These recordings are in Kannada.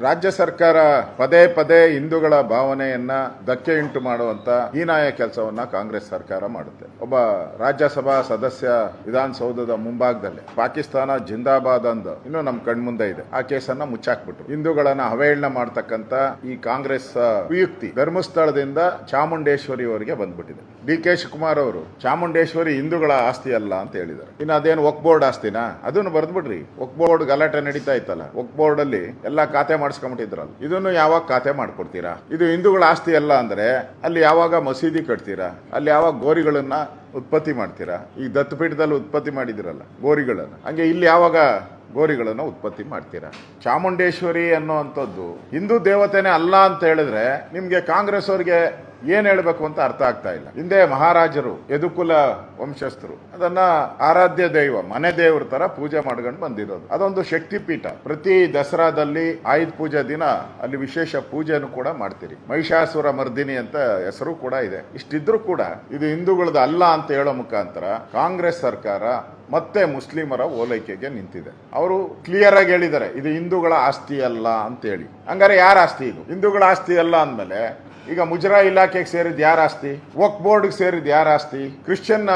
ರಾಜ್ಯ ಸರ್ಕಾರ ಪದೇ ಪದೇ ಹಿಂದೂಗಳ ಭಾವನೆಯನ್ನ ಧಕ್ಕೆ ಉಂಟು ಮಾಡುವಂತ ಹೀನಾಯ ಕೆಲಸವನ್ನ ಕಾಂಗ್ರೆಸ್ ಸರ್ಕಾರ ಮಾಡುತ್ತೆ. ಒಬ್ಬ ರಾಜ್ಯಸಭಾ ಸದಸ್ಯ ವಿಧಾನಸೌಧದ ಮುಂಭಾಗದಲ್ಲಿ ಪಾಕಿಸ್ತಾನ ಜಿಂದಾಬಾದ್ ಅಂದು ಇನ್ನು ನಮ್ಮ ಕಣ್ಮುಂದೆ ಇದೆ. ಆ ಕೇಸನ್ನ ಮುಚ್ಚಾಕ್ಬಿಟ್ರು. ಹಿಂದೂಗಳನ್ನ ಅವಹೇಳನ ಮಾಡ್ತಕ್ಕಂತ ಈ ಕಾಂಗ್ರೆಸ್ ವಿಯುಕ್ತಿ ಧರ್ಮಸ್ಥಳದಿಂದ ಚಾಮುಂಡೇಶ್ವರಿ ಅವರಿಗೆ ಬಂದ್ಬಿಟ್ಟಿದೆ. ಡಿ ಕೆ ಶಿವಕುಮಾರ್ ಅವರು ಚಾಮುಂಡೇಶ್ವರಿ ಹಿಂದೂಗಳ ಆಸ್ತಿ ಅಲ್ಲ ಅಂತ ಹೇಳಿದ್ದಾರೆ. ಇನ್ನು ಅದೇನು ಒಕ್ ಬೋರ್ಡ್ ಆಸ್ತಿನಾ? ಅದನ್ನು ಬರ್ದ್ಬಿಡ್ರಿ. ಒಕ್ ಬೋರ್ಡ್ ಗಲಾಟೆ ನಡೀತಾ ಇತ್ತಲ್ಲ. ಒಕ್ ಬೋರ್ಡ್ ಅಲ್ಲಿ ಎಲ್ಲಾ ಖಾತೆ ಮಾಡಿಸ್ಕೊಂಬಿಟ್ಟಿದ್ರಲ್ಲ ಇದನ್ನು ಯಾವಾಗ ಖಾತೆ ಮಾಡ್ಕೊಡ್ತೀರಾ? ಇದು ಹಿಂದೂಗಳ ಆಸ್ತಿ ಅಲ್ಲ ಅಂದ್ರೆ ಅಲ್ಲಿ ಯಾವಾಗ ಮಸೀದಿ ಕಟ್ತೀರಾ? ಅಲ್ಲಿ ಯಾವಾಗ ಗೋರಿಗಳನ್ನ ಉತ್ಪತ್ತಿ ಮಾಡ್ತೀರಾ? ಈ ದತ್ತಪೀಠದಲ್ಲಿ ಉತ್ಪತ್ತಿ ಮಾಡಿದಿರಲ್ಲ ಗೋರಿಗಳನ್ನ. ಹಂಗೆ ಇಲ್ಲಿ ಯಾವಾಗ ಗೋರಿಗಳನ್ನು ಉತ್ಪತ್ತಿ ಮಾಡ್ತೀರಾ? ಚಾಮುಂಡೇಶ್ವರಿ ಅನ್ನುವಂಥದ್ದು ಹಿಂದೂ ದೇವತೆನೇ ಅಲ್ಲ ಅಂತ ಹೇಳಿದ್ರೆ ನಿಮಗೆ ಕಾಂಗ್ರೆಸ್ ಅವ್ರಿಗೆ ಏನ್ ಹೇಳಬೇಕು ಅಂತ ಅರ್ಥ ಆಗ್ತಾ ಇಲ್ಲ. ಹಿಂದೆ ಮಹಾರಾಜರು, ಯದುಕುಲ ವಂಶಸ್ಥರು, ಅದನ್ನ ಆರಾಧ್ಯ ದೈವ, ಮನೆ ದೇವ್ರ ತರ ಪೂಜೆ ಮಾಡ್ಕೊಂಡು ಬಂದಿರೋದು. ಅದೊಂದು ಶಕ್ತಿ ಪೀಠ ಪ್ರತಿ ದಸರಾದಲ್ಲಿ ಆಯುಧ ಪೂಜಾ ದಿನ ಅಲ್ಲಿ ವಿಶೇಷ ಪೂಜೆಯನ್ನು ಕೂಡ ಮಾಡ್ತೀರಿ. ಮಹಿಷಾಸುರ ಮರ್ದಿನಿ ಅಂತ ಹೆಸರು ಕೂಡ ಇದೆ. ಇಷ್ಟಿದ್ರು ಕೂಡ ಇದು ಹಿಂದೂಗಳದ್ದು ಅಲ್ಲ ಅಂತ ಹೇಳೋ ಮುಖಾಂತರ ಕಾಂಗ್ರೆಸ್ ಸರ್ಕಾರ ಮತ್ತೆ ಮುಸ್ಲಿಮರ ಓಲೈಕೆಗೆ ನಿಂತಿದೆ. ಅವರು ಕ್ಲಿಯರ್ ಆಗಿ ಹೇಳಿದ್ದಾರೆ, ಇದು ಹಿಂದೂಗಳ ಆಸ್ತಿ ಅಲ್ಲ ಅಂತ ಹೇಳಿ ಹಂಗಾರೆ ಯಾರ ಆಸ್ತಿ ಇದು? ಹಿಂದೂಗಳ ಆಸ್ತಿ ಅಲ್ಲ ಅಂದಮೇಲೆ, ಈಗ ಮುಜರಾ ಇಲಾಖೆಗೆ ಸೇರಿದ ಯಾರ ಆಸ್ತಿ? ವಕ್ ಬೋರ್ಡ್ಗೆ ಸೇರಿದ ಯಾರ ಆಸ್ತಿ? ಕ್ರಿಶ್ಚಿಯನ್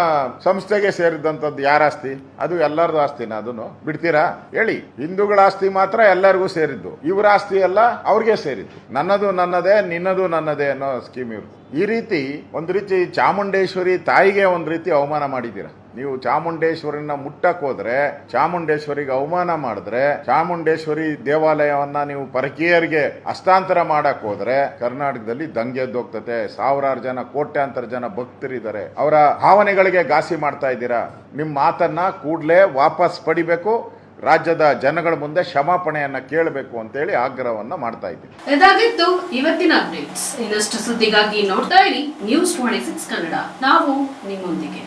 ಸಂಸ್ಥೆಗೆ ಸೇರಿದಂಥದ್ದು ಯಾರ ಆಸ್ತಿ? ಅದು ಎಲ್ಲರದು ಆಸ್ತಿನ ಅದನ್ನು? ಬಿಡ್ತೀರಾ? ಹೇಳಿ. ಹಿಂದೂಗಳ ಆಸ್ತಿ ಮಾತ್ರ ಎಲ್ಲರಿಗೂ ಸೇರಿದ್ದು. ಇವರ ಆಸ್ತಿ ಎಲ್ಲ ಅವ್ರಿಗೆ ಸೇರಿದ್ದು. ನನ್ನದು ನನ್ನದೇ, ನಿನ್ನದು ನನ್ನದೇ ಅನ್ನೋ ಸ್ಕೀಮ್ ಇವರು ಈ ರೀತಿ, ಒಂದು ರೀತಿ ಚಾಮುಂಡೇಶ್ವರಿ ತಾಯಿಗೆ ಒಂದು ರೀತಿ ಅವಮಾನ ಮಾಡಿದ್ದೀರಾ? ನೀವು ಚಾಮುಂಡೇಶ್ವರಿನ ಮುಟ್ಟಕ್ ಹೋದ್ರೆ, ಚಾಮುಂಡೇಶ್ವರಿಗೆ ಅವಮಾನ ಮಾಡಿದ್ರೆ, ಚಾಮುಂಡೇಶ್ವರಿ ದೇವಾಲಯವನ್ನ ನೀವು ಪರಕೀಯರಿಗೆ ಹಸ್ತಾಂತರ ಮಾಡಕ್ ಹೋದ್ರೆ, ಕರ್ನಾಟಕದಲ್ಲಿ ದಂಗೆ ಎದ್ದೋಗ್ತತೆ, ಸಾವಿರಾರು ಜನ, ಕೋಟ್ಯಾಂತರ ಜನ ಭಕ್ತರಿದ್ದಾರೆ. ಅವರ ಭಾವನೆಗಳಿಗೆ ಘಾಸಿ ಮಾಡ್ತಾ ಇದ್ದೀರಾ? ನಿಮ್ಮ ಮಾತನ್ನ ಕೂಡಲೇ ವಾಪಸ್ ಪಡಿಬೇಕು, ರಾಜ್ಯದ ಜನಗಳ ಮುಂದೆ ಕ್ಷಮಾಪಣೆಯನ್ನ ಕೇಳಬೇಕು ಅಂತೇಳಿ ಆಗ್ರಹವನ್ನ ಮಾಡ್ತಾ ಇದ್ದೀನಿ. ಇದಾಗಿತ್ತು ಇವತ್ತಿನ ಅಪ್ಡೇಟ್ಸ್. ಇನ್ನಷ್ಟು ಸುದ್ದಿಗಾಗಿ ನೋಡ್ತಾ ಇರಿ ನ್ಯೂಸ್ ಟ್ವೆಂಟಿ ಸಿಕ್ಸ್ ಕನ್ನಡ. ನಾವು ನಿಮ್ಮೊಂದಿಗೆ.